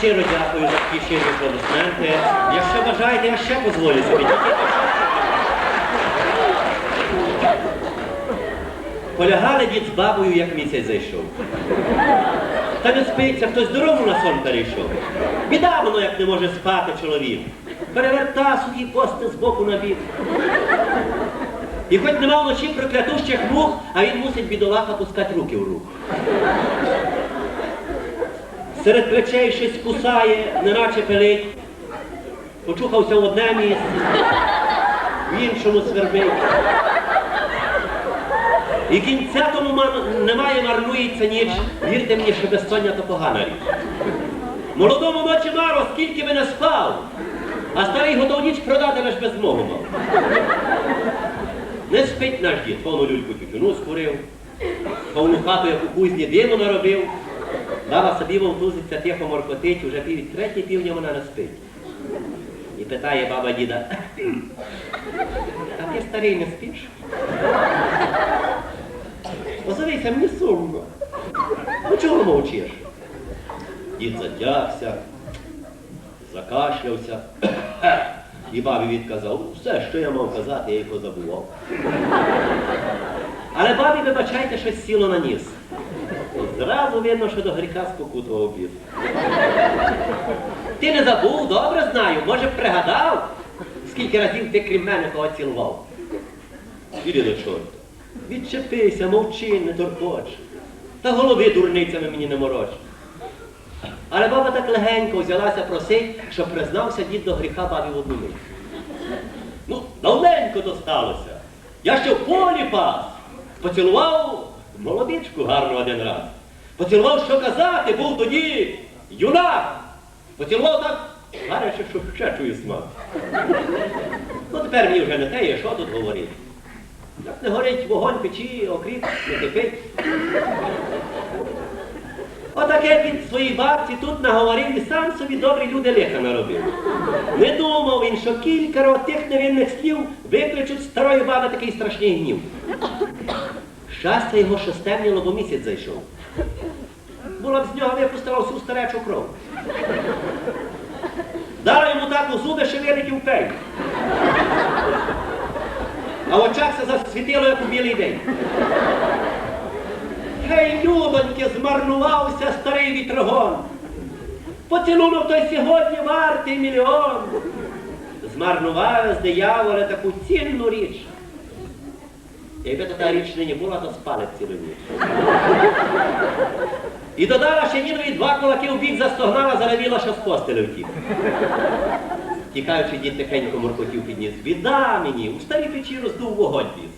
щиро дякую за такі щирі аплодисменти. Якщо бажаєте, я ще дозволю собі. Полягали дід з бабою, як місяць зайшов. Та не спиться, хтось дорогу на сон перейшов. Біда воно, як не може спати чоловік. Переверта сухі кости з боку на бік. І хоч нема вночі проклятущих мух, а він мусить бідолаха пускати руки в руку. Серед плечей щось кусає, неначе пилить. Почухався в одне місце, в іншому свербить. І кінця тому немає, марнується ніч. Вірте мені, що безсоння то погана річ. Молодому ночі маро, скільки би не спав, а старий готов ніч продати лиш без мого мав. Не спить наш дід, повну люльку тютюну скурив, повну хату, як у кузні диму наробив. Баба собі вовтузиться, тихо моркотить, уже пів третій півня вона не спить. І питає баба діда, а ти старий не спиш? Позовися, мені сумно. Ну чого мовчиш? Дід затягся, закашлявся. І бабі відказав, все, що я мав казати, я й позабував. Але бабі, вибачайте, щось сіло на ніс. Зразу видно, що до гріха спокутував біс. Ти не забув, добре знаю, може б пригадав, скільки разів ти крім мене кого цілував. Іди до чорта. Відчепися, мовчи, не торкоч. Та голови дурницями мені не мороч. Але баба так легенько взялася просить, що признався дід до гріха бабі в одну мить. Ну, давненько то сталося. Я ще в полі пас. Поцілував молодичку гарну один раз. Поцілував, що казати, був тоді юнак. Поцілував так, гаряче, що ще чую смак. Ну тепер мені вже не те, є, що тут говорити. Як не горить вогонь печі, окріп, не кипить. Отаке він своїй бабці тут наговорив і сам собі добрі люди лиха наробив. Не думав він, що кілька тих невинних слів викличуть з старої баби такий страшний гнів. Щастя його що стемніло, бо місяць зайшов. Була б з нього випустила всю старечу кров. Дала йому так у зуби, що великий впей. А в очах се засвітило, як у білий день. Гей, любоньки, змарнувався старий вітрогон. Поцілунок той сьогодні вартий мільйон. Змарнував з дияволя таку цінну річ. Якби тоді річ нині була, то спали цілу ніч. І додала ще нінові два кулаки у бік застогнала, заревіла, що з постелю втік. Тікаючи, дід тихенько моркотів підніс. Біда мені, у старій печі роздув вогонь піс.